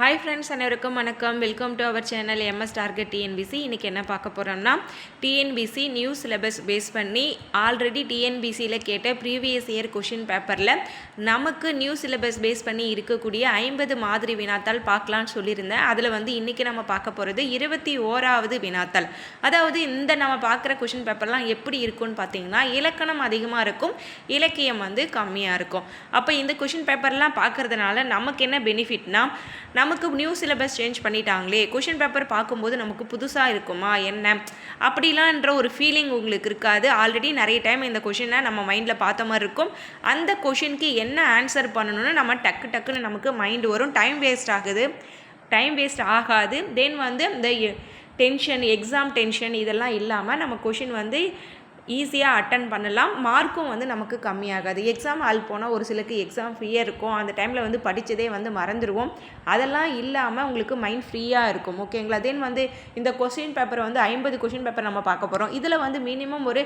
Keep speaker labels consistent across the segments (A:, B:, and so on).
A: Hi friends அனைவருக்கும் வணக்கம். Welcome to our channel MS target TNPSC இன்றைக்கி என்ன பார்க்க போகிறோம்னா டிஎன்பிசி நியூ சிலபஸ் பேஸ் பண்ணி ஆல்ரெடி டிஎன்பிசியில் கேட்ட ப்ரீவியஸ் இயர் கொஷின் பேப்பரில் நமக்கு நியூ சிலபஸ் பேஸ் பண்ணி இருக்கக்கூடிய ஐம்பது மாதிரி வினாத்தாள் பார்க்கலான்னு சொல்லியிருந்தேன். அதில் வந்து இன்றைக்கி நம்ம பார்க்க போகிறது இருபத்தி ஓராவது வினாத்தாள். அதாவது இந்த நம்ம பார்க்குற கொஷின் பேப்பர்லாம் எப்படி இருக்கும்னு பார்த்தீங்கன்னா இலக்கணம் அதிகமாக இருக்கும் இலக்கியம் வந்து கம்மியாக இருக்கும். அப்போ இந்த கொஷின் பேப்பர்லாம் பார்க்கறதுனால நமக்கு என்ன பெனிஃபிட்னா நமக்கு நியூ சிலபஸ் சேஞ்ச் பண்ணிட்டாங்களே கொஷின் பேப்பர் பார்க்கும்போது நமக்கு புதுசாக இருக்குமா என்ன? அப்படிலான்ற ஒரு ஃபீலிங் உங்களுக்கு இருக்காது. ஆல்ரெடி நிறைய டைம் இந்த கொஷினை நம்ம மைண்டில் பார்த்த மாதிரி இருக்கும். அந்த கொஷினுக்கு என்ன ஆன்சர் பண்ணணும்னு நம்ம டக்கு டக்குன்னு நமக்கு மைண்டு வரும். டைம் வேஸ்ட் ஆகுது. டைம் வேஸ்ட் ஆகாது. தென் வந்து இந்த டென்ஷன் எக்ஸாம் டென்ஷன் இதெல்லாம் இல்லாமல் நம்ம கொஷின் வந்து ஈஸியாக அட்டன் பண்ணலாம். மார்க்கும் வந்து நமக்கு கம்மியாகாது. எக்ஸாம் ஆள் போனால் ஒரு சிலருக்கு எக்ஸாம் ஃப்ரீயாக இருக்கும். அந்த டைமில் வந்து படித்ததே வந்து மறந்துடுவோம் அதெல்லாம் இல்லாமல் உங்களுக்கு மைண்ட் ஃப்ரீயாக இருக்கும். ஓகேங்களா தென் வந்து இந்த கொஷின் பேப்பரை வந்து ஐம்பது கொஷின் பேப்பர் நம்ம பார்க்க போகிறோம் இதில் வந்து மினிமம் ஒரு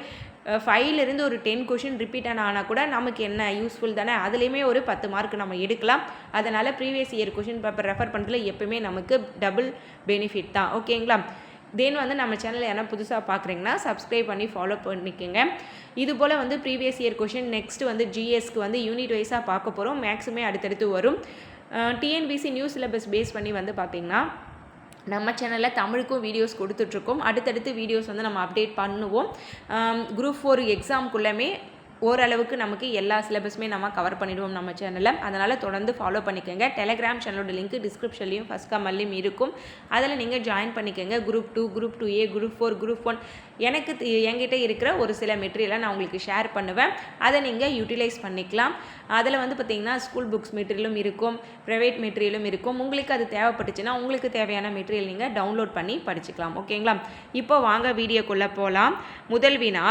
A: ஃபைவ்லேருந்து ஒரு டென் கொஷின் ரிப்பீட் ஆனால் கூட நமக்கு என்ன யூஸ்ஃபுல் தானே? அதுலேயுமே ஒரு பத்து மார்க் நம்ம எடுக்கலாம். அதனால் previous year question paper refer பண்ணுறதுல எப்பவுமே நமக்கு டபுள் பெனிஃபிட் தான். ஓகேங்களா தென் வந்து நம்ம சேனல் என்ன புதுசாக பார்க்குறீங்கன்னா சப்ஸ்கிரைப் பண்ணி ஃபாலோ பண்ணிக்கோங்க. இது போல் வந்து ப்ரீவியஸ் இயர் கொஷின் நெக்ஸ்ட் வந்து ஜிஎஸ்க்கு வந்து யூனிட் வைஸாக பார்க்க போகிறோம் மேக்ஸுமே அடுத்தடுத்து வரும். டிஎன்பிசி நியூ சிலபஸ் பேஸ் பண்ணி வந்து பார்த்திங்கன்னா நம்ம சேனலில் தமிழுக்கும் வீடியோஸ் கொடுத்துட்ருக்கோம் அடுத்தடுத்து வீடியோஸ் வந்து நம்ம அப்டேட் பண்ணுவோம். குரூப் ஃபோர் எக்ஸாம்குள்ளமே ஓரளவுக்கு நமக்கு எல்லா சிலபஸுமே நம்ம கவர் பண்ணிடுவோம் நம்ம சேனலில் அதனால் தொடர்ந்து ஃபாலோ பண்ணிக்கோங்க. டெலகிராம் சேனலோட லிங்க் டிஸ்கிரிப்ஷன்லையும் ஃபஸ்ட் கமல்லையும் இருக்கும். அதில் நீங்கள் ஜாயின் பண்ணிக்கோங்க. Group two group two A group four group one எனக்கு என்கிட்ட இருக்கிற ஒரு சில மெட்டீரியலை நான் உங்களுக்கு ஷேர் பண்ணுவேன். அதை நீங்கள் யூட்டிலைஸ் பண்ணிக்கலாம். அதில் வந்து பார்த்திங்கன்னா ஸ்கூல் புக்ஸ் மெட்டீரியலும் இருக்கும் ப்ரைவேட் மெட்டீரியலும் இருக்கும். உங்களுக்கு அது தேவைப்பட்டுச்சுன்னா உங்களுக்கு தேவையான மெட்டீரியல் நீங்கள் டவுன்லோட் பண்ணி படிச்சுக்கலாம். ஓகேங்களா இப்போ வாங்க வீடியோக்குள்ளே போகலாம் முதல் வினா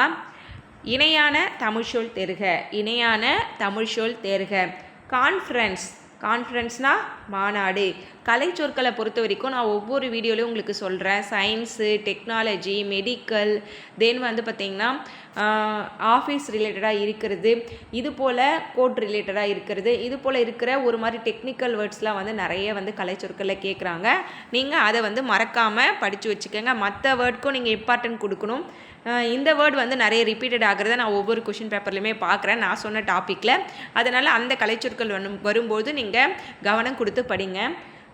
A: இணையான தமிழ்ச்சொல் தேர்க. இணையான தமிழ்ச்சொல் தேர்க. கான்ஃபரன்ஸ் கான்ஃபரன்ஸ்னால் மாநாடு. கலை சொற்களை பொறுத்த வரைக்கும் நான் ஒவ்வொரு வீடியோலையும் உங்களுக்கு சொல்கிறேன் சயின்ஸு டெக்னாலஜி மெடிக்கல் தென் வந்து பார்த்திங்கன்னா ஆஃபீஸ் ரிலேட்டடாக இருக்கிறது. இது போல் கோட் ரிலேட்டடாக இருக்கிறது. இது போல் இருக்கிற ஒரு மாதிரி டெக்னிக்கல் வேர்ட்ஸ்லாம் வந்து நிறைய வந்து கலை சொற்களில் கேட்குறாங்க நீங்கள் அதை வந்து மறக்காமல் படித்து வச்சுக்கோங்க. மற்ற வேர்டுக்கும் நீங்கள் இம்பார்ட்டன்ட் கொடுக்கணும். இந்த வேர்டு வந்து நிறைய ரிப்பீட்டட் ஆகிறத நான் ஒவ்வொரு கொஷின் பேப்பர்லையுமே பார்க்குறேன் நான் சொன்ன டாப்பிக்கில் அதனால் அந்த கலைச்சொற்கள் வரும் வரும்போது நீங்கள் கவனம் கொடுத்து படிங்க.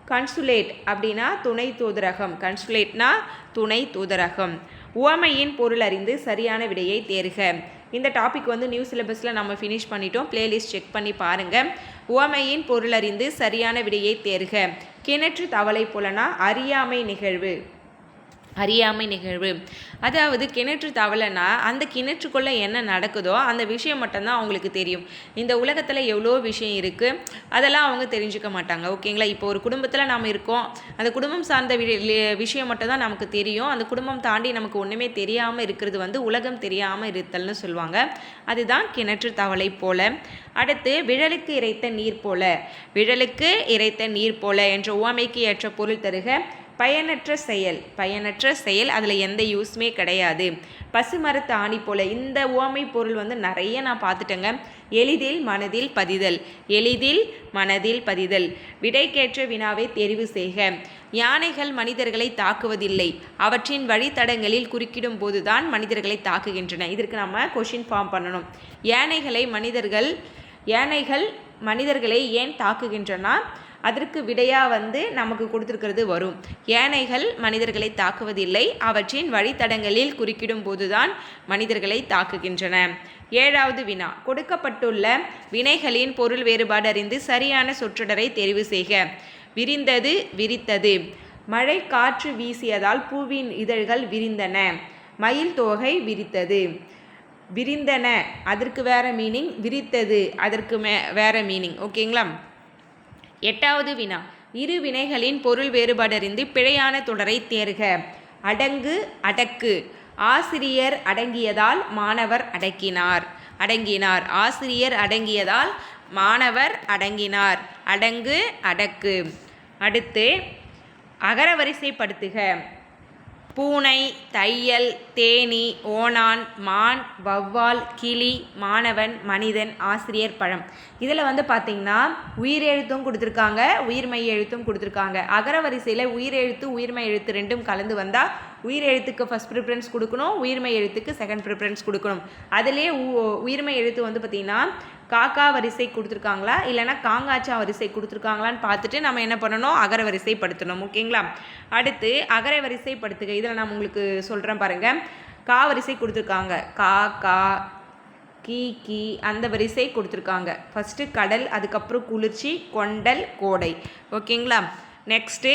A: கன்சுலேட் அப்படின்னா துணை தூதரகம். கன்சுலேட்னா துணை தூதரகம். உவமையின் பொருள் அறிந்து சரியான விடையை தேர்க. இந்த டாபிக் வந்து நியூ சிலபஸில் நம்ம ஃபினிஷ் பண்ணிட்டோம். பிளேலிஸ்ட் செக் பண்ணி பாருங்கள் உவமையின் பொருள் அறிந்து சரியான விடையை தேர்க. கிணற்று தவளை போலனா அறியாமை நிகழ்வு. அறியாமை நிகழ்வு. அதாவது கிணற்று தவளைனா அந்த கிணற்றுக்குள்ளே என்ன நடக்குதோ அந்த விஷயம் மட்டும்தான் அவங்களுக்கு தெரியும். இந்த உலகத்தில் எவ்வளோ விஷயம் இருக்குது அதெல்லாம் அவங்க தெரிஞ்சுக்க மாட்டாங்க. ஓகேங்களா? இப்போ ஒரு குடும்பத்தில் நாம் இருக்கோம். அந்த குடும்பம் சார்ந்த விஷயம் மட்டும்தான் நமக்கு தெரியும். அந்த குடும்பம் தாண்டி நமக்கு ஒன்றுமே தெரியாமல் இருக்கிறது வந்து உலகம் தெரியாமல் இருத்தல்னு சொல்லுவாங்க. அதுதான் கிணற்று தவளை போல. அடுத்து விழலுக்கு இறைத்த நீர் போல. விழலுக்கு இறைத்த நீர் போல என்ற உவமைக்கு ஏற்ற பொருள் தருக. பயனற்ற செயல் பயனற்ற செயல் அதில் எந்த யூஸுமே கிடையாது. பசுமரத்து ஆணி போல இந்த ஓமை பொருள் வந்து நிறைய நான் பார்த்துட்டேங்க. எளிதில் மனதில் பதிதல் எளிதில் மனதில் பதிதல். விடைக்கேற்ற வினாவை தெரிவு செய்க. யானைகள் மனிதர்களை தாக்குவதில்லை. அவற்றின் வழித்தடங்களில் குறுக்கிடும் போதுதான் மனிதர்களை தாக்குகின்றன. இதற்கு நம்ம கொஷின் ஃபார்ம் பண்ணணும். யானைகளை மனிதர்கள் யானைகள் மனிதர்களை ஏன் தாக்குகின்றன? அதற்கு விடையாக வந்து நமக்கு கொடுத்துருக்கிறது வரும். யானைகள் மனிதர்களை தாக்குவதில்லை. அவற்றின் வழித்தடங்களில் குறுக்கிடும் போதுதான் மனிதர்களை தாக்குகின்றன. ஏழாவது வினா. கொடுக்கப்பட்டுள்ள வினைகளின் பொருள் வேறுபாடு அறிந்து சரியான சொற்றொடரை தெரிவு செய்க. விரிந்தது விரித்தது. மழை காற்று வீசியதால் பூவின் இதழ்கள் விரிந்தன. மயில் தோகை விரித்தது. விரிந்தன. அதற்கு வேற மீனிங் விரித்தது. அதற்கு மே வேற மீனிங் ஓகேங்களா எட்டாவது வினா. இரு வினைகளின் பொருள் வேறுபாடறிந்து பிழையான தொடரை தேர்க. அடங்கு அடக்கு. ஆசிரியர் அடங்கியதால் மாணவர் அடக்கினார். அடங்கினார். ஆசிரியர் அடங்கியதால் மாணவர் அடங்கினார். அடங்கு அடக்கு. அடுத்து அகரவரிசைப்படுத்துக. பூனை தையல் தேனி ஓணான் மான் வௌவால் கிளி மாணவன் மனிதன் ஆசிரியர் பழம். இதில் வந்து பார்த்திங்கன்னா உயிரெழுத்தும் கொடுத்துருக்காங்க உயிர்மெய் எழுத்தும் கொடுத்துருக்காங்க. அகர வரிசையில் உயிர் எழுத்து உயிர்மெய் எழுத்து ரெண்டும் கலந்து வந்தால் உயிர் எழுத்துக்கு ஃபஸ்ட் ப்ரிஃபரன்ஸ் கொடுக்கணும் உயிர்மெய் எழுத்துக்கு செகண்ட் ப்ரிஃபரன்ஸ் கொடுக்கணும். அதிலே உயிர்மெய் எழுத்து வந்து பார்த்திங்கன்னா காக்கா வரிசை கொடுத்துருக்காங்களா? இல்லைனா காங்காச்சா வரிசை கொடுத்துருக்காங்களான்னு பார்த்துட்டு நம்ம என்ன பண்ணணும்? அகர வரிசைப்படுத்தணும். ஓகேங்களா? அடுத்து அகர வரிசைப்படுத்துக. இதில் நான் உங்களுக்கு சொல்கிறேன் பாருங்கள் கா வரிசை கொடுத்துருக்காங்க. கா கா கீ கீ அந்த வரிசை கொடுத்துருக்காங்க. ஃபஸ்ட்டு கடல் அதுக்கப்புறம் குளிர்ச்சி கொண்டல் கோடை. ஓகேங்களா? நெக்ஸ்ட்டு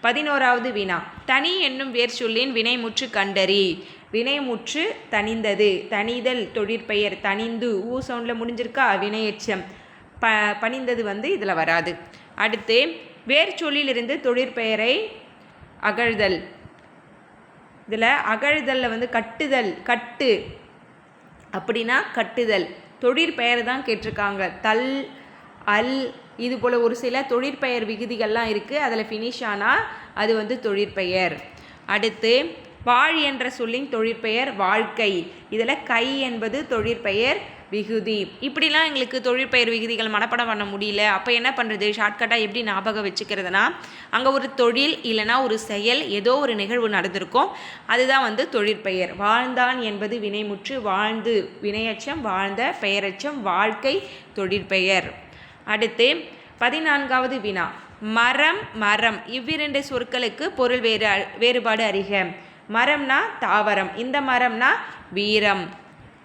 A: பதினோராவது வினா. தனி என்னும் வேர் சொல்லின் வினைமுற்று கண்டறி. வினைமுற்று தனிந்தது தனிதல் தொழிற்பெயர் தனிந்து ஊ சவுண்டில் முடிஞ்சிருக்கா? வினையெச்சம். ப பணிந்தது வந்து இதில் வராது. அடுத்து வேர் சொல்லிலிருந்து தொழிற்பெயரை அகழ்தல். இதில் அகழ்தலில் வந்து கட்டுதல் கட்டு. அப்படின்னா கட்டுதல். தொழிற்பெயர் தான் கேட்டிருக்காங்க. தல் அல் இது போல் ஒரு சில தொழிற்பெயர் விகுதிகள்லாம் இருக்குது அதில் ஃபினிஷ் ஆனால் அது வந்து தொழிற்பெயர் அடுத்து வாழ் என்ற சொல்லின் தொழிற்பெயர் வாழ்க்கை. இதில் கை என்பது தொழிற்பெயர் விகுதி. இப்படிலாம் எங்களுக்கு தொழிற்பெயர் விகுதிகள் மனப்படம் பண்ண முடியல. அப்போ என்ன பண்ணுறது ஷார்ட்கட்டாக எப்படி ஞாபகம் வச்சுக்கிறதுனா அங்கே ஒரு தொழில் இல்லைனா ஒரு செயல் ஏதோ ஒரு நிகழ்வு நடந்திருக்கும். அதுதான் வந்து தொழிற்பெயர். வாழ்ந்தான் என்பது வினைமுற்று வாழ்ந்து வினையச்சம் வாழ்ந்த பெயரச்சம் வாழ்க்கை தொழிற்பெயர். அடுத்து பதினான்காவது வினா. மரம் மரம். இவ்விரண்டு சொற்களுக்கு பொருள் வேறு வேறுபாடு அறிக. மரம்னா தாவரம். இந்த மரம்னா வீரம்.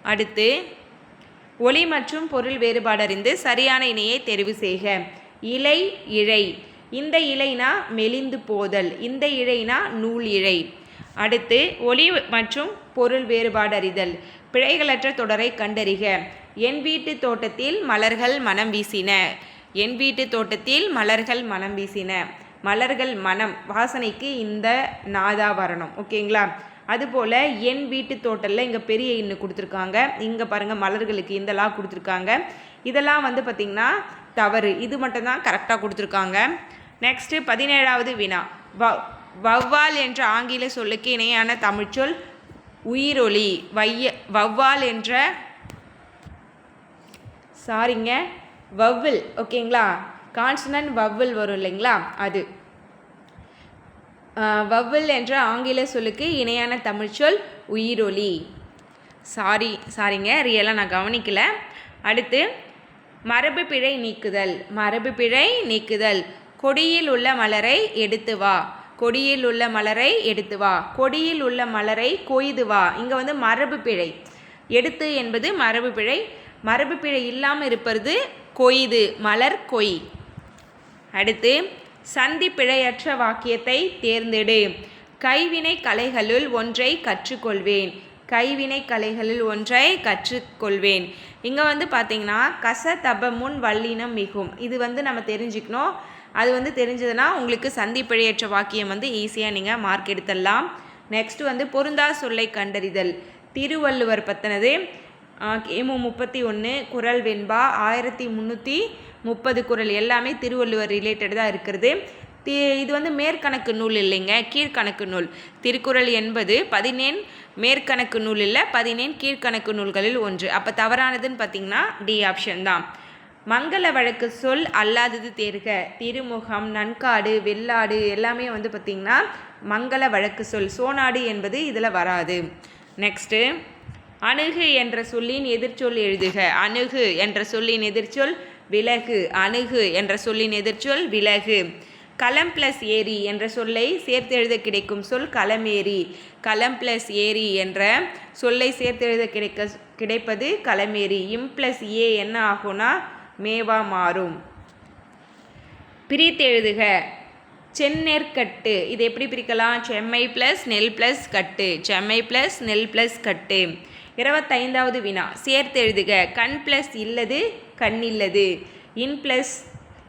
A: அடுத்து ஒளி மற்றும் பொருள் வேறுபாடு அறிந்து சரியான இணையை தெரிவு செய்க. இலை இழை. இந்த இலைனா மெலிந்து போதல். இந்த இழைனா நூல் இழை. அடுத்து ஒளி மற்றும் பொருள் வேறுபாடு அறிதல் பிழைகளற்ற தொடரை கண்டறிக. என் வீட்டு தோட்டத்தில் மலர்கள் மனம் வீசின. என் வீட்டு தோட்டத்தில் மலர்கள் மனம் வீசின. மலர்கள் மனம். வாசனைக்கு இந்த நாதா வரணும். ஓகேங்களா? அதுபோல் என் வீட்டு தோட்டலில் இங்கே பெரிய இன்னு கொடுத்துருக்காங்க. இங்கே பாருங்கள் மலர்களுக்கு இந்தலாம் கொடுத்துருக்காங்க. இதெல்லாம் வந்து பார்த்திங்கன்னா தவறு. இது மட்டும்தான் கரெக்டாக கொடுத்துருக்காங்க. நெக்ஸ்ட்டு பதினேழாவது வினா. வ வௌவால் என்ற ஆங்கில சொல்லுக்கு இணையான தமிழ்ச்சொல் உயிரொலி வைய வௌவால் என்ற சாரிங்க வவ்வில் ஓகேங்களா கான்சனன் வவ்வில் வரும் இல்லைங்களா? அது. வவ்வில் என்ற ஆங்கில சொல்லுக்கு இணையான தமிழ்ச்சொல் உயிரொலி. சாரி சாரிங்க ரியலாக நான் கவனிக்கலை. அடுத்து மரபு பிழை நீக்குதல். மரபு பிழை நீக்குதல். கொடியில் உள்ள மலரை எடுத்து வா. கொடியில் உள்ள மலரை எடுத்து வா. கொடியில் உள்ள மலரை கொய்து வா. இங்கே வந்து மரபு பிழை. எடுத்து என்பது மரபு பிழை. மரபு பிழை இல்லாமல் இருப்பது கொய்து. மலர் கொய். அடுத்து சந்தி பிழையற்ற வாக்கியத்தை தேர்ந்தெடு. கைவினை கலைகளுள் ஒன்றை கற்றுக்கொள்வேன். கைவினை கலைகளில் ஒன்றை கற்றுக்கொள்வேன். இங்கே வந்து பார்த்தீங்கன்னா கச தப முன் வல்லினம் மிகும். இது வந்து நம்ம தெரிஞ்சுக்கணும். அது வந்து தெரிஞ்சதுன்னா உங்களுக்கு சந்தி பிழையற்ற வாக்கியம் வந்து ஈஸியாக நீங்கள் மார்க் எடுத்துடலாம். நெக்ஸ்ட் வந்து பொருந்தா சொல்லை கண்டறிதல். திருவள்ளுவர் பற்றினது கிமு முப்பத்தி ஒன்று குரல் வெண்பா ஆயிரத்தி முந்நூற்றி முப்பது குரல். எல்லாமே திருவள்ளுவர் ரிலேட்டடாக இருக்கிறது தி இது வந்து மேற்கணக்கு நூல் இல்லைங்க கீழ்கணக்கு நூல். திருக்குறள் என்பது பதினேன் மேற்கணக்கு நூல் இல்லை பதினேன் கீழ்கணக்கு நூல்களில் ஒன்று. அப்போ தவறானதுன்னு பார்த்தீங்கன்னா டி ஆப்ஷன் தான். மங்கள வழக்கு சொல் அல்லாதது தேர்க திருமுகம் நன்காடு வெள்ளாடு எல்லாமே வந்து பார்த்திங்கன்னா மங்கள வழக்கு சொல். சோனாடு என்பது இதில் வராது. நெக்ஸ்ட்டு அணுகு என்ற சொல்லின் எதிர்ச்சொல் எழுதுக. அணுகு என்ற சொல்லின் எதிர்ச்சொல் விலகு. அணுகு என்ற சொல்லின் எதிர்ச்சொல் விலகு. களம் ப்ளஸ் ஏரி என்ற சொல்லை சேர்த்து எழுத கிடைக்கும் சொல் களமேரி களம் ப்ளஸ் ஏரி என்ற சொல்லை சேர்த்து எழுத கிடைக்க கிடைப்பது களமேரி இம் ப்ளஸ் ஏ என்ன ஆகும்னா மேவா மாறும். பிரித்து எழுதுக. செந்நெற்கட்டு இது எப்படி பிரிக்கலாம்? செம்மை ப்ளஸ் நெல் ப்ளஸ் கட்டு. செம்மை ப்ளஸ் நெல் ப்ளஸ் கட்டு. இருபத்தைந்தாவது வினா. சேர்த்து எழுதுக. கண் ப்ளஸ் இல்லது கண் இல்லது. இன் ப்ளஸ்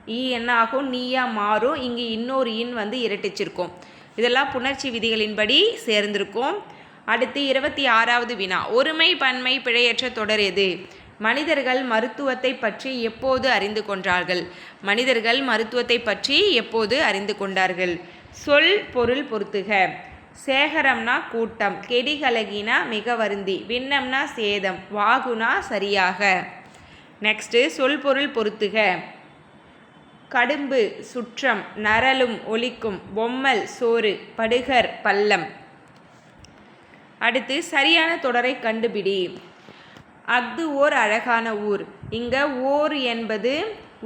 A: இ என்ன ஆகும்? நீயா மாறும். இங்கே இன்னொரு இன் வந்து இரட்டிச்சிருக்கும். இதெல்லாம் புணர்ச்சி விதிகளின்படி சேர்ந்திருக்கும். அடுத்து இருபத்தி ஆறாவது வினா. ஒருமை பன்மை பிழையற்ற தொடர் எது? மனிதர்கள் மருத்துவத்தை பற்றி எப்போது அறிந்து கொண்டார்கள்? மனிதர்கள் மருத்துவத்தை பற்றி எப்போது அறிந்து கொண்டார்கள்? சொல் பொருள் பொருத்துக. சேகரம்னா கூட்டம் கெடிகலகினா மிக வருந்தி விண்ணம்னா சேதம் வாகுனா சரியாக. நெக்ஸ்ட்டு சொல் பொருள் பொருத்துக. கடும்பு சுற்றம் நரலும் ஒலிக்கும் பொம்மல் சோறு படுகர் பள்ளம். அடுத்து சரியான தொடரை கண்டுபிடி. அஃது ஓர் அழகான ஊர். இங்கே ஓர் என்பது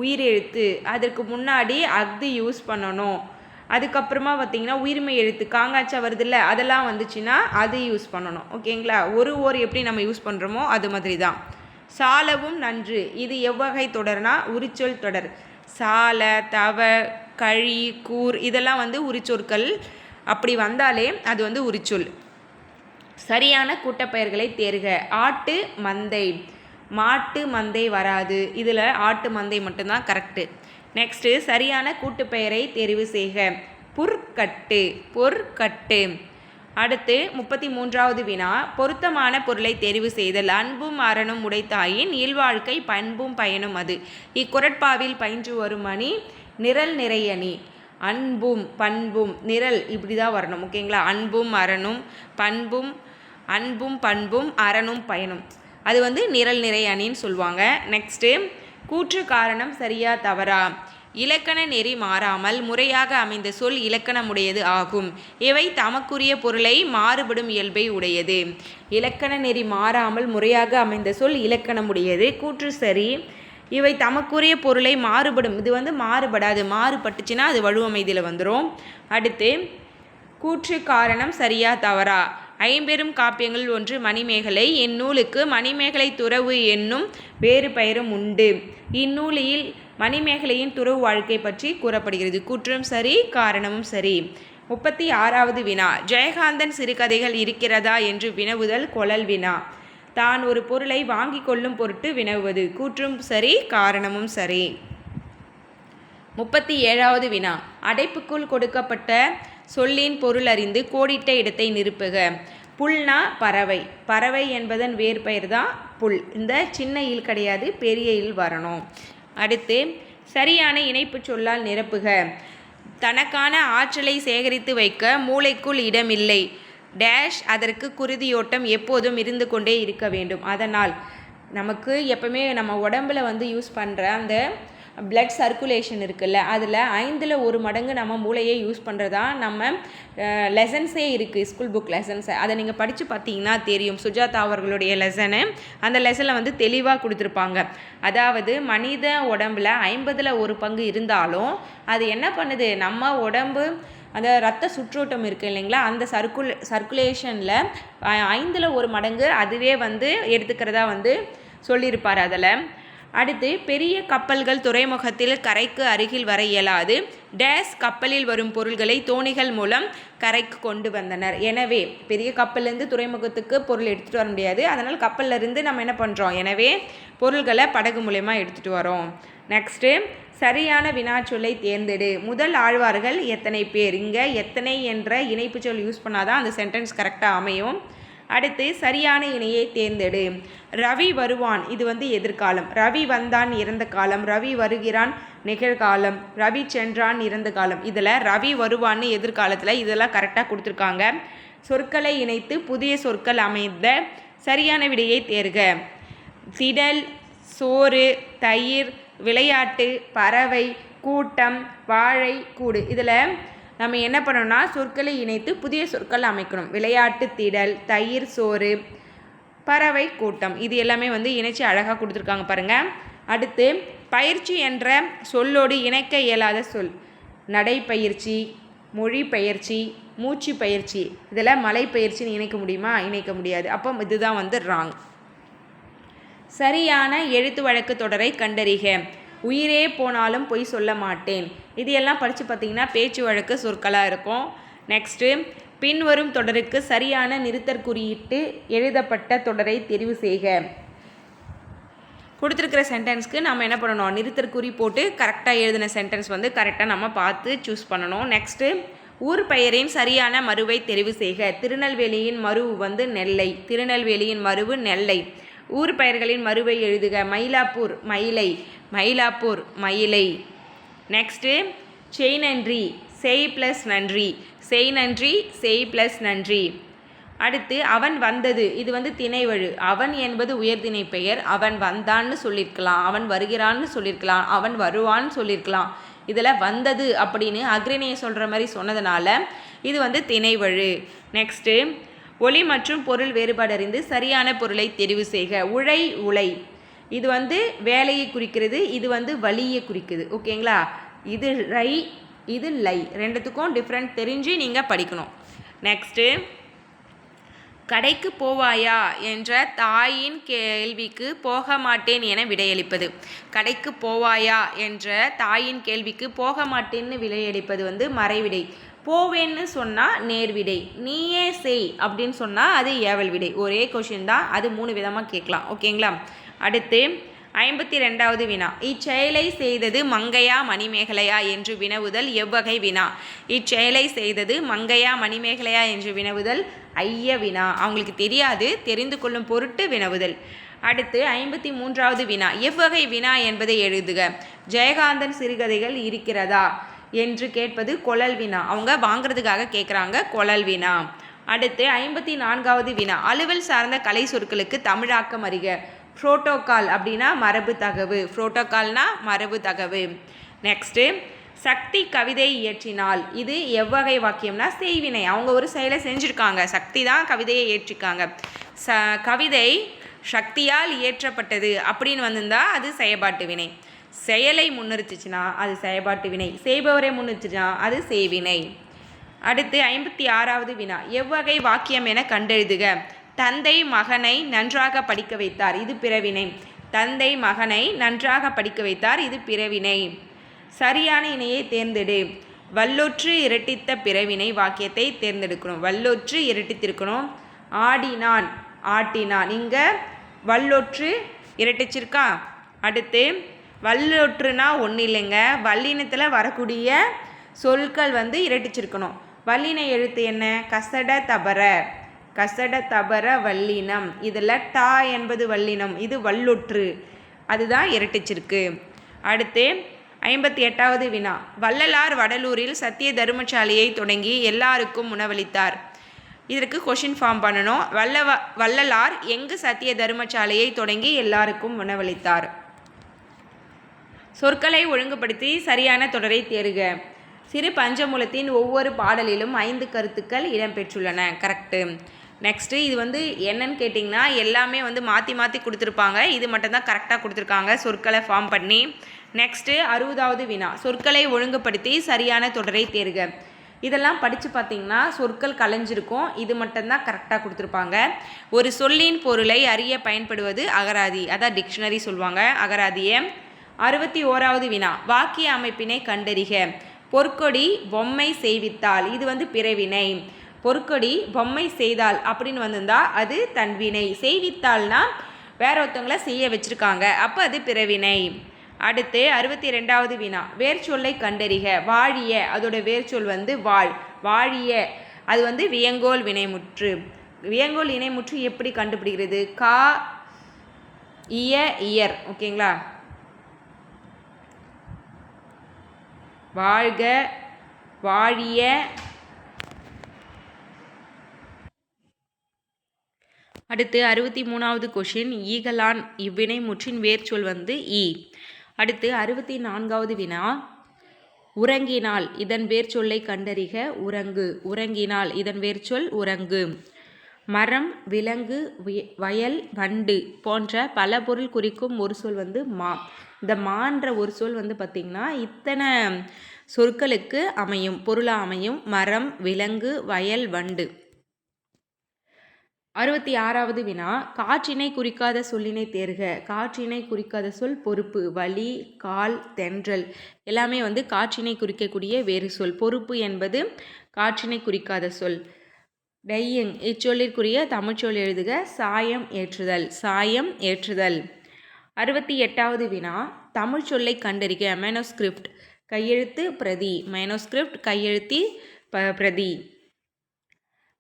A: உயிரெழுத்து. அதற்கு முன்னாடி அஃது யூஸ் பண்ணணும். அதுக்கப்புறமா பார்த்தீங்கன்னா உயிர்மை எழுத்து காங்காச்சா வருதுல்ல அதெல்லாம் வந்துச்சுன்னா அது யூஸ் பண்ணணும். ஓகேங்களா ஒரு ஓர் எப்படி நம்ம யூஸ் பண்ணுறோமோ அது மாதிரி தான். சாலவும் நன்று. இது எவ்வகை தொடர்னா உரிச்சொல் தொடர். சால தவ கழி கூர் இதெல்லாம் வந்து உரிச்சொற்கள். அப்படி வந்தாலே அது வந்து உரிச்சொல். சரியான கூட்டப்பெயர்களை தேர்க. ஆட்டு மந்தை. மாட்டு மந்தை வராது. இதில் ஆட்டு மந்தை மட்டும்தான் கரெக்டு நெக்ஸ்ட்டு சரியான கூட்டுப்பெயரை தெரிவு செய்க. புற்கட்டு பொற்கட்டு. அடுத்து முப்பத்தி மூன்றாவது வினா. பொருத்தமான பொருளை தெரிவு செய்தல். அன்பும் அறனும் உடைத்தாயின் இல்வாழ்க்கை பண்பும் பயனும் அது. இக்குரட்பாவில் பயின்று வரும் அணி நிரல் நிறையணி அன்பும் பண்பும் நிரல் இப்படி தான் வரணும் ஓகேங்களா? அன்பும் அறனும் பண்பும் அன்பும் பண்பும் அறனும் பயனும். அது வந்து நிரல் நிறை அணின்னு சொல்லுவாங்க. நெக்ஸ்ட்டு கூற்று காரணம் சரியா தவறா? இலக்கண நெறி மாறாமல் முறையாக அமைந்த சொல் இலக்கணமுடையது ஆகும். இவை தமக்குரிய பொருளை மாறுபடும் இயல்பை உடையது. இலக்கண நெறி மாறாமல் முறையாக அமைந்த சொல் இலக்கணமுடையது. கூற்று சரி. இவை தமக்குரிய பொருளை மாறுபடும். இது வந்து மாறுபடாது. மாறுபட்டுச்சுன்னா அது வலுவமைதியில் வந்துடும் அடுத்து கூற்று காரணம் சரியா தவறா? ஐம்பெரும் காப்பியங்கள் ஒன்று மணிமேகலை. இந்நூலுக்கு மணிமேகலை துறவு என்னும் வேறு பெயரும் உண்டு. இந்நூலில் மணிமேகலையின் துறவு வாழ்க்கை பற்றி கூறப்படுகிறது. கூற்றும் சரி காரணமும் சரி. முப்பத்தி ஆறாவது வினா. ஜெயகாந்தன் சிறுகதைகள் இருக்கிறதா என்று வினவுதல் கொழல் வினா. தான் ஒரு பொருளை வாங்கி கொள்ளும் பொருட்டு வினவுவது. கூற்றும் சரி காரணமும் சரி. முப்பத்தி ஏழாவது வினா. அடைப்புக்குள் கொடுக்கப்பட்ட சொல்லின் பொருள் அறிந்து கோடிட்ட இடத்தை நிரப்புக. புல்னா பறவை. பறவை என்பதன் வேர்பெயர் பெயர் தான் புல். இந்த சின்ன இல் கிடையாது பெரிய இல் வரணும். அடுத்து சரியான இணைப்பு சொல்லால் நிரப்புக. தனக்கான ஆற்றலை சேகரித்து வைக்க மூளைக்குள் இடமில்லை. டேஷ் அதற்கு குருதியோட்டம் எப்போதும் இருந்து கொண்டே இருக்க வேண்டும். அதனால் நமக்கு எப்பவுமே நம்ம உடம்புல வந்து யூஸ் பண்ணுற அந்த பிளட் சர்க்குலேஷன் இருக்குல்ல அதில் ஐந்தில் ஒரு மடங்கு நம்ம மூளையை யூஸ் பண்ணுறதா நம்ம லெசன்ஸே இருக்குது ஸ்கூல் புக் லெசன்ஸை அதை நீங்கள் படித்து பார்த்தீங்கன்னா தெரியும். சுஜாதா அவர்களுடைய லெசனு அந்த லெசனில் வந்து தெளிவாக கொடுத்துருப்பாங்க. அதாவது மனித உடம்பில் ஐம்பதில் ஒரு பங்கு இருந்தாலும் அது என்ன பண்ணுது? நம்ம உடம்பு அந்த ரத்த சுற்றோட்டம் இருக்குது இல்லைங்களா அந்த சர்க்குல் சர்க்குலேஷனில் ஐந்தில் ஒரு மடங்கு அதுவே வந்து எடுத்துக்கிறதா வந்து சொல்லியிருப்பார் அதில். அடுத்து பெரிய கப்பல்கள் துறைமுகத்தில் கரைக்கு அருகில் வர இயலாது. டேஸ் கப்பலில் வரும் பொருள்களை தோணிகள் மூலம் கரைக்கு கொண்டு வந்தனர். எனவே பெரிய கப்பல்லேருந்து துறைமுகத்துக்கு பொருள் எடுத்துகிட்டு வர முடியாது. அதனால் கப்பல்லேருந்து நம்ம என்ன பண்ணுறோம் எனவே பொருள்களை படகு மூலயமா எடுத்துகிட்டு வரோம். நெக்ஸ்ட்டு சரியான வினாச்சொல்லை தேர்ந்தெடு. முதல் ஆழ்வார்கள் எத்தனை பேர்? இங்கே எத்தனை என்ற இணைப்பு சொல் யூஸ் பண்ணாதான் அந்த சென்டென்ஸ் கரெக்டாக அமையும். அடுத்து சரியான இணையை தேர்ந்தெடு. ரவி வருவான். இது வந்து எதிர்காலம். ரவி வந்தான் இறந்த காலம். ரவி வருகிறான் நிகழ்காலம். ரவி சென்றான் இறந்த காலம். இதில் ரவி வருவான்னு எதிர்காலத்தில் இதெல்லாம் கரெக்டாக கொடுத்துருக்காங்க. சொற்களை இணைத்து புதிய சொற்கள் அமைந்த சரியான விடையை தேர்க. திடல் சோறு தயிர் விளையாட்டு பறவை கூட்டம் வாழை கூடு. இதில் நம்ம என்ன பண்ணணும்னா சொற்களை இணைத்து புதிய சொற்கள் அமைக்கணும். விளையாட்டு திடல் தயிர் சோறு பறவை கூட்டம். இது எல்லாமே வந்து இணைச்சி அழகாக கொடுத்துருக்காங்க பாருங்கள் அடுத்து பயிற்சி என்ற சொல்லோடு இணைக்க இயலாத சொல். நடைப்பயிற்சி மொழி பயிற்சி மூச்சு பயிற்சி. இதில் மலை பயிற்சின்னு இணைக்க முடியுமா? இணைக்க முடியாது. அப்போ இதுதான் வந்து ராங். சரியான எழுத்து வழக்கு தொடரை கண்டறிக. உயிரே போனாலும் பொய் சொல்ல மாட்டேன். இது எல்லாம் படித்து பார்த்தீங்கன்னா பேச்சு வழக்கு சொற்களாக இருக்கும். நெக்ஸ்ட்டு பின்வரும் தொடருக்கு சரியான நிறுத்தற் குறியிட்டு எழுதப்பட்ட தொடரை தெரிவு செய்க. கொடுத்துருக்கிற சென்டென்ஸ்க்கு நம்ம என்ன பண்ணணும்? நிறுத்தற் குறி போட்டு கரெக்டாக எழுதின சென்டென்ஸ் வந்து கரெக்டாக நம்ம பார்த்து சூஸ் பண்ணணும். நெக்ஸ்ட்டு ஊர் பெயரின் சரியான மறுவை தெரிவு செய்க. திருநெல்வேலியின் மருவு வந்து நெல்லை. திருநெல்வேலியின் மருவு நெல்லை. ஊர் பெயர்களின் மறுவை எழுதுக. மயிலாப்பூர் மயிலை. மயிலாப்பூர் மயிலை. நெக்ஸ்ட்டு செய்நன்றி செய் ப்ளஸ் நன்றி செய் நன்றி செய் ப்ளஸ் நன்றி. அடுத்து அவன் வந்தது. இது வந்து திணைவழு. அவன் என்பது உயர்திணை பெயர். அவன் வந்தான்னு சொல்லியிருக்கலாம் அவன் வருகிறான்னு சொல்லியிருக்கலாம் அவன் வருவான்னு சொல்லியிருக்கலாம் இதில் வந்தது அப்படின்னு அக்ரிணியை சொல்கிற மாதிரி சொன்னதுனால இது வந்து திணைவழு. நெக்ஸ்ட்டு ஒளி மற்றும் பொருள் வேறுபாடு அறிந்து சரியான பொருளை தெரிவு செய்க. உழை உலை இது வந்து வேலையை குறிக்கிறது இது வந்து வழியை குறிக்குது. ஓகேங்களா? இது ரை இது லை. ரெண்டுத்துக்கும் டிஃப்ரெண்ட் தெரிஞ்சு நீங்கள் படிக்கணும். நெக்ஸ்ட்டு கடைக்கு போவாயா என்ற தாயின் கேள்விக்கு போக மாட்டேன் என விடையளிப்பது. கடைக்கு போவாயா என்ற தாயின் கேள்விக்கு போக மாட்டேன்னு விடையளிப்பது வந்து மறைவிடை. போவேன்னு சொன்னால் நேர்விடை. நீயே செய் அப்படின்னு சொன்னால் அது ஏவல் விடை. ஒரே கொஷின் தான். அது மூணு விதமாக கேட்கலாம். ஓகேங்களா? அடுத்து ஐம்பத்தி ரெண்டாவது வினா. இச்செயலை செய்தது மங்கையா மணிமேகலையா என்று வினவுதல் எவ்வகை வினா. இச்செயலை செய்தது மங்கையா மணிமேகலையா என்று வினவுதல் ஐய வினா. அவங்களுக்கு தெரியாது தெரிந்து கொள்ளும் பொருட்டு வினவுதல். அடுத்து ஐம்பத்தி மூன்றாவது வினா. எவ்வகை வினா என்பதை எழுதுக. ஜெயகாந்தன் சிறுகதைகள் இருக்கிறதா? என்று கேட்பது கொழல் வினா. அவங்க வாங்குறதுக்காக கேட்குறாங்க கொழல் வினா. அடுத்து ஐம்பத்தி நான்காவது வினா. அலுவல் சார்ந்த கலை சொற்களுக்கு தமிழாக்கம் அறிக. புரோட்டோகால் அப்படின்னா மரபு தகவு. ஃப்ரோட்டோகால்னால் மரபு தகவு. நெக்ஸ்ட்டு சக்தி கவிதை இயற்றினால். இது எவ்வகை வாக்கியம்னா செய்வினை. அவங்க ஒரு செயலை செஞ்சுருக்காங்க. சக்தி தான் கவிதையை இயற்றிருக்காங்க. ச கவிதை சக்தியால் இயற்றப்பட்டது அப்படின்னு வந்திருந்தா அது செயல்பாட்டு வினை. செயலை முன்னிறுத்துச்சுன்னா அது செயல்பாட்டு வினை. செய்பவரை முன்னிறுத்துச்சுன்னா அது செய்வினை. அடுத்து ஐம்பத்தி ஆறாவது வினா. எவ்வகை வாக்கியம் என கண்டெழுதுக. தந்தை மகனை நன்றாக படிக்க வைத்தார். இது பிறவினை. தந்தை மகனை நன்றாக படிக்க வைத்தார். இது பிறவினை. சரியான இணையை தேர்ந்தெடு. வல்லொற்று இரட்டித்த பிறவினை வாக்கியத்தை தேர்ந்தெடுக்கணும். வல்லொற்று இரட்டித்திருக்கணும். ஆடினான். ஆட்டினான். இங்கே வல்லொற்று இரட்டிச்சிருக்கா? அடுத்து வல்லொற்றுனா ஒன்றும் இல்லைங்க. வல்லினத்தில் வரக்கூடிய சொற்கள் வந்து இரட்டிச்சிருக்கணும். வல்லின எழுத்து என்ன? கசட தபர. கசட தபர வல்லினம். இதில் டா என்பது வல்லினம் இது வல்லுற்று. அதுதான் இரட்டிச்சிருக்கு. அடுத்து ஐம்பத்தி எட்டாவது வினா. வள்ளலார் வடலூரில் சத்திய தர்மசாலையை தொடங்கி எல்லாருக்கும் உணவளித்தார். இதற்கு கொஷின் ஃபார்ம் பண்ணணும். வல்லவ வள்ளலார் எங்கு சத்திய தர்மசாலையை தொடங்கி எல்லாருக்கும் உணவளித்தார்? சொற்களை ஒழுங்குபடுத்தி சரியான தொடரை தேறுக சிறு பஞ்சமூலத்தின் ஒவ்வொரு பாடலிலும் ஐந்து கருத்துக்கள் இடம்பெற்றுள்ளன. கரெக்டு நெக்ஸ்ட்டு இது வந்து என்னன்னு கேட்டிங்கன்னா எல்லாமே வந்து மாற்றி மாற்றி கொடுத்துருப்பாங்க. இது மட்டும்தான் கரெக்டாக கொடுத்துருக்காங்க. சொற்களை ஃபார்ம் பண்ணி. நெக்ஸ்ட்டு அறுபதாவது வினா. சொற்களை ஒழுங்குபடுத்தி சரியான தொடரை தேர்க. இதெல்லாம் படித்து பார்த்தீங்கன்னா சொற்கள் கலைஞ்சிருக்கும். இது மட்டும்தான் கரெக்டாக கொடுத்துருப்பாங்க. ஒரு சொல்லின் பொருளை அறிய பயன்படுவது அகராதி. அதான் டிக்ஷனரி சொல்லுவாங்க. அகராதியை. அறுபத்தி ஓராவது வினா. வாக்கிய அமைப்பினை கண்டறிக. பொற்கொடி பொம்மை செய்வித்தால். இது வந்து பிறவினை. பொற்கொடி பொம்மை செய்தால் அப்படின்னு வந்திருந்தா அது தன்வினை செய்வித்தால்னா வேற ஒருத்தவங்கள செய்ய வச்சுருக்காங்க. அப்போ அது பிறவினை. அடுத்து அறுபத்தி ரெண்டாவது வினா. வேர்ச்சொல்லை கண்டறிக. வாழிய. அதோட வேர்ச்சொல் வந்து வாழ் வாழிய. அது வந்து வியங்கோல் வினைமுற்று. வியங்கோல் இணைமுற்று எப்படி கண்டுபிடிக்கிறது? கா இய இயர். ஓகேங்களா? வாழ்க வாழிய அடுத்து அறுபத்தி மூணாவது கொஷின் ஈகலான் இவ்வினை முற்றின் வேர்ச்சொல் வந்து ஈ. அடுத்து அறுபத்தி நான்காவது வினா உறங்கினால் இதன் வேர்ச்சொல்லை கண்டறிக உறங்கு. உறங்கினால் இதன் வேர்ச்சொல் உறங்கு. மரம் விலங்கு வயல் வண்டு போன்ற பல பொருள் குறிக்கும் ஒரு சொல் வந்து மா. இந்த மான்ற ஒரு சொல் வந்து பார்த்திங்கன்னா இத்தனை சொற்களுக்கு அமையும் பொருளாக அமையும் மரம் விலங்கு வயல் வண்டு. அறுபத்தி ஆறாவது வினா காற்றினை குறிக்காத சொல்லினை தேர்க காற்றினை குறிக்காத சொல் பொறுப்பு வலி கால் தென்றல். எல்லாமே வந்து காற்றினை குறிக்கக்கூடிய வேறு சொல். பொறுப்பு என்பது காற்றினை குறிக்காத சொல். டையிங் இச்சொல்லிற்குரிய தமிழ்ச்சொல் எழுதுக சாயம் ஏற்றுதல் சாயம் ஏற்றுதல். அறுபத்தி எட்டாவது வினா தமிழ் சொல்லை கண்டறிக மேனோஸ்கிரிப்ட் கையெழுத்து பிரதி மேனோஸ்கிரிப்ட் கையெழுத்தி ப பிரதி.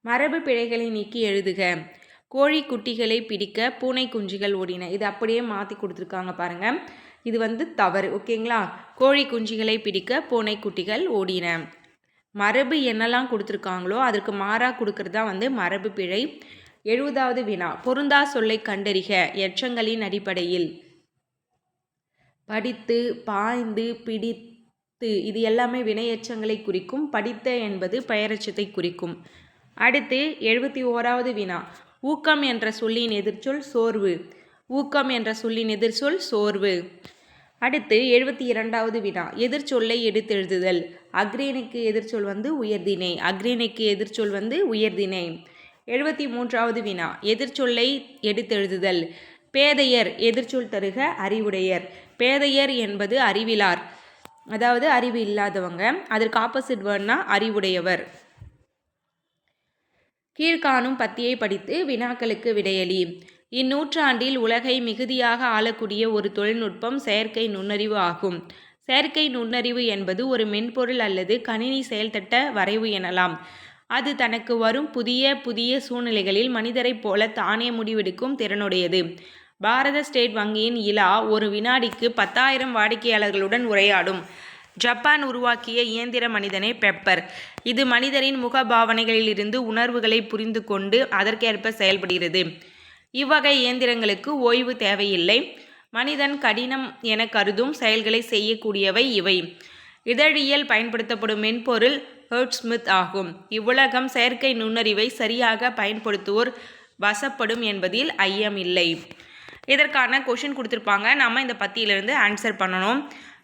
A: மரபு பிழைகளை நீக்கி எழுதுக. கோழி குட்டிகளை பிடிக்க பூனை குஞ்சுகள் ஓடின. இது அப்படியே மாற்றி கொடுத்துருக்காங்க பாருங்கள் இது வந்து தவறு ஓகேங்களா? கோழி குஞ்சுகளை பிடிக்க பூனை குட்டிகள் ஓடின. மரபு என்னெல்லாம் கொடுத்துருக்காங்களோ அதற்கு மாறாக கொடுக்கறது தான் வந்து மரபு பிழை. எழுபதாவது வினா பொருந்தா சொல்லை கண்டறிக எச்சங்களின் அடிப்படையில். படித்து பாய்ந்து பிடித்து இது எல்லாமே வினையச்சங்களை குறிக்கும். படித்த என்பது பெயரச்சத்தை குறிக்கும். அடுத்து எழுபத்தி ஓராவது வினா. ஊக்கம் என்ற சொல்லின் எதிர்ச்சொல் சோர்வு. ஊக்கம் என்ற சொல்லின் எதிர்ச்சொல் சோர்வு. அடுத்து எழுபத்தி இரண்டாவது வினா. எதிர்ச்சொல்லை எடுத்தெழுதுதல். அக்ரேனுக்கு எதிர்ச்சொல் வந்து உயர்தினை அக்ரேனுக்கு எதிர்ச்சொல் வந்து உயர்தினை எழுபத்தி மூன்றாவது வினா. எதிர்ச்சொல்லை எடுத்தெழுதுதல். பேதையர் எதிர்ச்சொல் தருக அறிவுடையர். பேதையர் என்பது அறிவிலார். அதாவது அறிவு இல்லாதவங்க. அதற்கு ஆப்போசிட் வேர்ட்னா அறிவுடையவர். கீழ்காணும் பத்தியை படித்து வினாக்களுக்கு விடையளி இந்நூற்றாண்டில் உலகை மிகுதியாக ஆளக்கூடிய ஒரு தொழில்நுட்பம் செயற்கை நுண்ணறிவு ஆகும். செயற்கை நுண்ணறிவு என்பது ஒரு மென்பொருள் அல்லது கணினி செயல்தட்ட வரைவு எனலாம். அது தனக்கு வரும் புதிய புதிய சூழ்நிலைகளில் மனிதரைப் போல தானே முடிவெடுக்கும் திறனுடையது. பாரத ஸ்டேட் வங்கியின் இலா ஒரு வினாடிக்கு பத்தாயிரம் வாடிக்கையாளர்களுடன் உரையாடும். ஜப்பான் உருவாக்கிய இயந்திர மனிதனே பெப்பர். இது மனிதரின் முகபாவனைகளிலிருந்து உணர்வுகளை புரிந்து கொண்டு அதற்கேற்ப செயல்படுகிறது. இவ்வகை இயந்திரங்களுக்கு ஓய்வு தேவையில்லை. மனிதன் கடினம் என கருதும் செயல்களை செய்யக்கூடியவை இவை. இதழியல் பயன்படுத்தப்படும் மென்பொருள் ஹெர்ட்ஸ்மித் ஆகும். இவ்வுலகம் செயற்கை நுண்ணறிவை சரியாக பயன்படுத்துவோர் வசப்படும் என்பதில் ஐயமில்லை. இதற்கான கொஷின் கொடுத்துருப்பாங்க. நம்ம இந்த பத்தியிலிருந்து ஆன்சர் பண்ணணும்.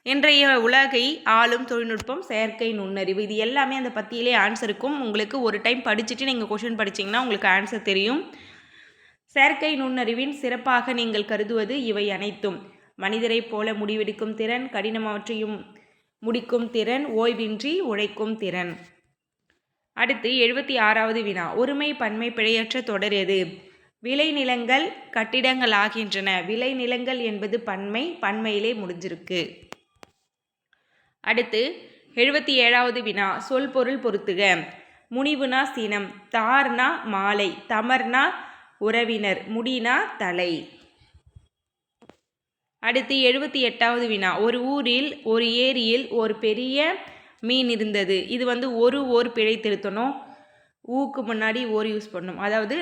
A: இன்றைய உலகை ஆளும் தொழில்நுட்பம் செயற்கை நுண்ணறிவு இது எல்லாமே அந்த பத்தியிலே ஆன்சர் இருக்கும் உங்களுக்கு ஒரு டைம் படிச்சுட்டு நீங்கள் கொஷின் படிச்சிங்கன்னா உங்களுக்கு ஆன்சர் தெரியும். செயற்கை நுண்ணறிவின் சிறப்பாக நீங்கள் கருதுவது இவை அனைத்தும். மனிதரைப் போல முடிவெடுக்கும் திறன் கடினமாவற்றையும் முடிக்கும் திறன் ஓய்வின்றி உழைக்கும் திறன். அடுத்து எழுபத்தி ஆறாவது வினா. ஒருமை பன்மை பிழையற்ற தொடர் எது? விளைநிலங்கள் கட்டிடங்கள் ஆகின்றன விளைநிலங்கள் என்பது பன்மை பன்மையிலே முடிஞ்சிருக்கு. அடுத்து எழுபத்தி ஏழாவது வினா சொல் பொருள் பொருத்துக. முனிவுனா சினம் தார்னா மாலை தமர்னா உறவினர் முடினா தலை. அடுத்து எழுபத்தி எட்டாவது வினா ஒரு ஊரில் ஒரு ஏரியில் ஒரு பெரிய மீன் இருந்தது. இது வந்து ஒரு ஓர் பிழை திருத்தணும். ஊக்கு முன்னாடி ஓர் யூஸ் பண்ணணும். அதாவது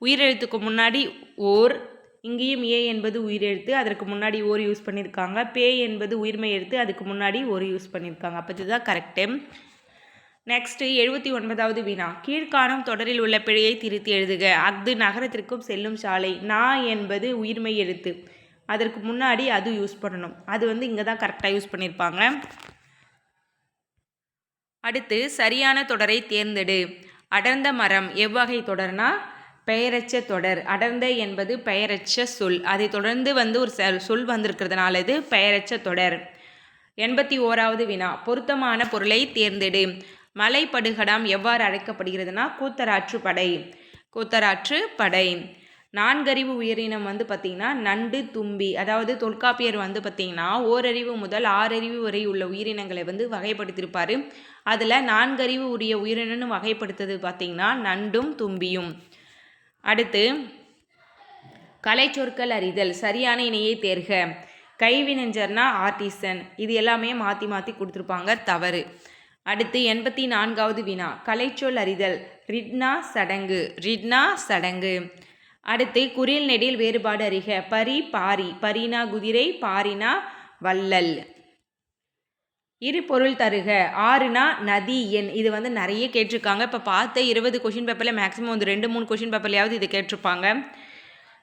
A: உயிரெழுத்துக்கு முன்னாடி ஓர் இங்கேயும் ஏ என்பது உயிரெழுத்து அதற்கு முன்னாடி ஓர் யூஸ் பண்ணியிருக்காங்க. பே என்பது உயிர்மை எழுத்து அதுக்கு முன்னாடி ஒரு யூஸ் பண்ணியிருக்காங்க. அப்போ இதுதான் கரெக்டு நெக்ஸ்ட்டு எழுபத்தி ஒன்பதாவது வினா கீழ்காணும் தொடரில் உள்ள பிழையை திருத்தி எழுதுக. அஃது நகரத்திற்கும் செல்லும் சாலை. நா என்பது உயிர்மை எழுத்து. அதற்கு முன்னாடி அது யூஸ் பண்ணணும். அது வந்து இங்கே தான் கரெக்டாக யூஸ் பண்ணியிருப்பாங்க. அடுத்து சரியான தொடரை தேர்ந்தெடு. அடர்ந்த மரம் எவ்வகை தொடர்னா பெயரச்ச தொடர். அடர்ந்த என்பது பெயரச்ச சொல். அதை தொடர்ந்து வந்து ஒரு சொல் வந்திருக்கிறதுனால இது பெயரச்ச தொடர். எண்பத்தி ஓராவது வினா. பொருத்தமான பொருளை தேர்ந்தெடு. மலைப்படுகடாம் எவ்வாறு அழைக்கப்படுகிறதுனா கூத்தராற்று படை. கூத்தராற்று படை. நான்கறிவு உயிரினம் வந்து பார்த்திங்கன்னா நண்டு தும்பி. அதாவது தொல்காப்பியர் வந்து பார்த்திங்கன்னா ஓரறிவு முதல் ஆறறிவு வரை உள்ள உயிரினங்களை வந்து வகைப்படுத்தியிருப்பார். அதில் நான்கறிவு உரிய உயிரினம்னு வகைப்படுத்துறது பார்த்திங்கன்னா நண்டும் தும்பியும். அடுத்து கலை சொற்கள் அறிதல் சரியான இணையை தேர்க. கைவினைஞர்னா ஆர்டிசன். இது எல்லாமே மாற்றி மாற்றி கொடுத்துருப்பாங்க தவறு. அடுத்து எண்பத்தி நான்காவது வினா கலைச்சொல் அறிதல். ரிட்னா சடங்கு ரிட்னா சடங்கு. அடுத்து குரில் நெடில் வேறுபாடு அறிக. பரி பாரி பரினா குதிரை பாரினா வள்ளல். இரு பொருள் தருக. ஆறுனா நதி எண். இது வந்து நிறைய கேட்டிருக்காங்க. இப்போ பார்த்த இருபது கொஷின் பேப்பரில் மேக்ஸிமம் வந்து ரெண்டு மூணு கொஷின் பேப்பர்லையாவது இது கேட்டிருப்பாங்க.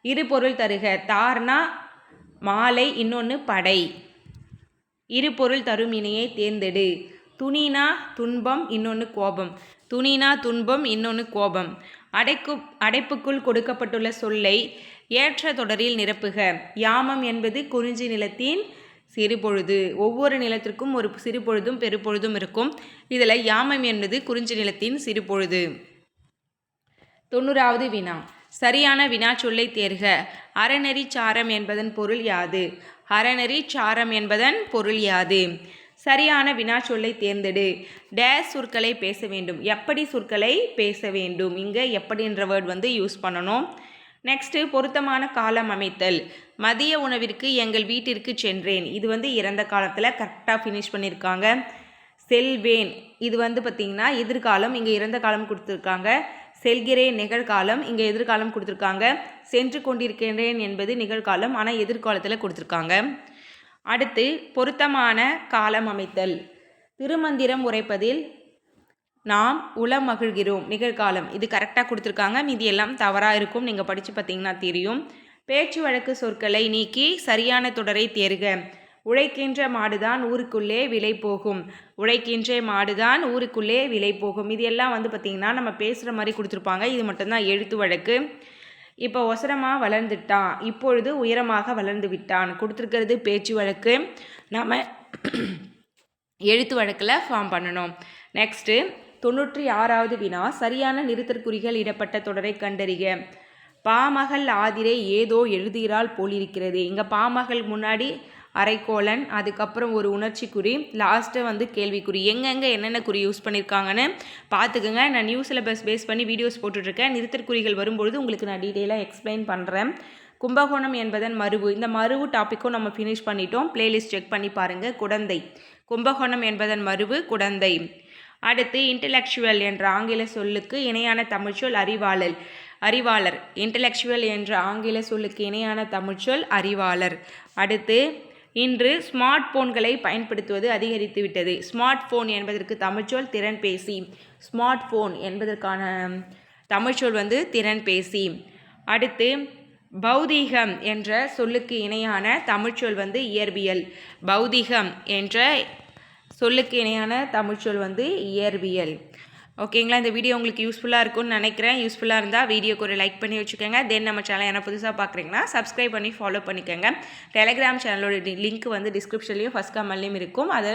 A: இரு பொருள் தருக. தார்னா மாலை இன்னொன்று படை. இரு பொருள் தரும் இணையை தேர்ந்தெடு. துணினா துன்பம் இன்னொன்று கோபம். துணினா துன்பம் இன்னொன்று கோபம். அடைக்கு அடைப்புக்குள் கொடுக்கப்பட்டுள்ள சொல்லை ஏற்ற தொடரில் நிரப்புக. யாமம் என்பது குறிஞ்சி நிலத்தின் சிறுபொழுது. ஒவ்வொரு நிலத்திற்கும் ஒரு சிறுபொழுதும் பெருப்பொழுதும் இருக்கும். இதில் யாமம் என்பது குறிஞ்சி நிலத்தின் சிறுபொழுது. தொண்ணூறாவது வினா. சரியான வினா சொல்லை தேர்க. அறநெறி சாரம் என்பதன் பொருள் யாது? அறநெறி சாரம் என்பதன் பொருள் யாது? சரியான வினா சொல்லை தேர்ந்தெடு. டேஸ் சொற்களை பேச வேண்டும். எப்படி சொற்களை பேச வேண்டும்? இங்கே எப்படின்ற வேர்ட் வந்து யூஸ் பண்ணணும். நெக்ஸ்ட்டு பொருத்தமான காலம் அமைத்தல். மதிய உணவிற்கு எங்கள் வீட்டிற்கு சென்றேன். இது வந்து இறந்த காலத்தில் கரெக்டாக ஃபினிஷ் பண்ணியிருக்காங்க செல்வேன். இது வந்து பார்த்திங்கன்னா எதிர்காலம் இங்கே இறந்த காலம் கொடுத்துருக்காங்க. செல்கிறேன் நிகழ்காலம் இங்கே எதிர்காலம் கொடுத்துருக்காங்க. சென்று கொண்டிருக்கின்றேன் என்பது நிகழ்காலம் ஆனால் எதிர்காலத்தில் கொடுத்துருக்காங்க. அடுத்து பொருத்தமான காலம் அமைத்தல். திருமந்திரம் உரைப்பதில் நாம் உளமகிழ்கிறோம். நிகழ்காலம். இது கரெக்டாக கொடுத்துருக்காங்க. மீதி எல்லாம் தவறாக இருக்கும். நீங்கள் படித்து பார்த்தீங்கன்னா தெரியும். பேச்சு வழக்கு சொற்களை நீக்கி சரியான தொடரை தேர்க. உழைக்கின்ற மாடுதான் ஊருக்குள்ளே விலை போகும். உழைக்கின்ற மாடுதான் ஊருக்குள்ளே விலை போகும். இது எல்லாம் வந்து பார்த்திங்கன்னா நம்ம பேசுகிற மாதிரி கொடுத்துருப்பாங்க. இது மட்டும்தான் எழுத்து வழக்கு. இப்போ ஒசரமாக வளர்ந்துட்டான். இப்பொழுது உயரமாக வளர்ந்து விட்டான். கொடுத்துருக்கிறது பேச்சு வழக்கு. நம்ம எழுத்து வழக்கில் ஃபார்ம் பண்ணணும். நெக்ஸ்ட்டு தொண்ணூற்றி ஆறாவது வினா சரியான நிறுத்தற்குறிகள் இடப்பட்ட தொடரை கண்டறிக. பாமகள் ஆதிரை ஏதோ எழுதுகிறாள் போலிருக்கிறது. இங்கே பாமகள் முன்னாடி அரைக்கோலன் அதுக்கப்புறம் ஒரு உணர்ச்சி குறி லாஸ்ட்டு வந்து கேள்விக்குறி. எங்கெங்கே என்னென்ன குறி யூஸ் பண்ணியிருக்காங்கன்னு பார்த்துக்குங்க நான் நியூ சிலபஸ் பேஸ் பண்ணி வீடியோஸ் போட்டுட்ருக்கேன். நிறுத்தற்குறிகள் வரும்பொழுது உங்களுக்கு நான் டீட்டெயிலாக எக்ஸ்பிளைன் பண்ணுறேன் கும்பகோணம் என்பதன் மருவு இந்த மருவு டாப்பிக்கும் நம்ம ஃபினிஷ் பண்ணிட்டோம். பிளேலிஸ்ட் செக் பண்ணி பாருங்கள் குடந்தை. கும்பகோணம் என்பதன் மருவு குடந்தை. அடுத்து இன்டலெக்சுவல் என்ற ஆங்கில சொல்லுக்கு இணையான தமிழ்ச்சொல் அறிவாளர் அறிவாளர். இன்டலெக்சுவல் என்ற ஆங்கில சொல்லுக்கு இணையான தமிழ்ச்சொல் அறிவாளர். அடுத்து இன்று ஸ்மார்ட் போன்களை பயன்படுத்துவது அதிகரித்து விட்டது ஸ்மார்ட் ஃபோன் என்பதற்கு தமிழ்ச்சொல் திறன்பேசி ஸ்மார்ட் ஃபோன் என்பதற்கான தமிழ்ச்சொல் வந்து திறன்பேசி அடுத்து பௌதீகம் என்ற சொல்லுக்கு இணையான தமிழ்ச்சொல் வந்து இயற்பியல். பௌதிகம் என்ற சொல்லுக்கு இணையான தமிழ்ச்சொல் வந்து இயற்பியல். ஓகேங்களா? இந்த வீடியோ உங்களுக்கு யூஸ்ஃபுல்லாக இருக்கும்னு நினைக்கிறேன். யூஸ்ஃபுல்லாக இருந்தால் வீடியோக்கு ஒரு லைக் பண்ணி வச்சுக்கோங்க. தென் நம்ம சேனல் என்ன புதுசாக பார்க்குறீங்கன்னா சப்ஸ்கிரைப் பண்ணி ஃபாலோ பண்ணிக்கோங்க. டெலிகிராம் சேனலோட லிங்க் வந்து டிஸ்கிரிப்ஷன்லேயும் ஃபஸ்ட் கமெண்ட்லேயும் இருக்கும். அதை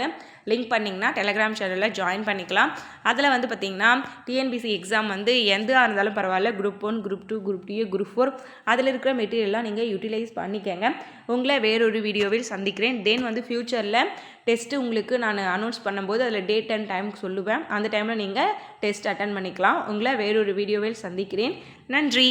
A: லிங்க் பண்ணிங்கன்னா டெலிகிராம் சேனலில் ஜாயின் பண்ணிக்கலாம். அதில் வந்து பார்த்திங்கன்னா டிஎன்பிசி எக்ஸாம் வந்து எந்த இருந்தாலும் பரவாயில்ல. Group one group two group two group four அதில் இருக்கிற மெட்டீரியல்லாம் நீங்கள் யூட்டிலைஸ் பண்ணிக்கோங்க. உங்களை வேறொரு வீடியோவில் சந்திக்கிறேன். தென் வந்து ஃப்யூச்சரில் டெஸ்ட்டு உங்களுக்கு நான் அனௌன்ஸ் பண்ணும்போது அதில் டேட் அண்ட் டைம் சொல்லுவேன். அந்த டைமில் நீங்கள் டெஸ்ட் அட்டன் பண்ணிக்கலாம். உங்களை வேறொரு வீடியோவில் சந்திக்கிறேன். நன்றி.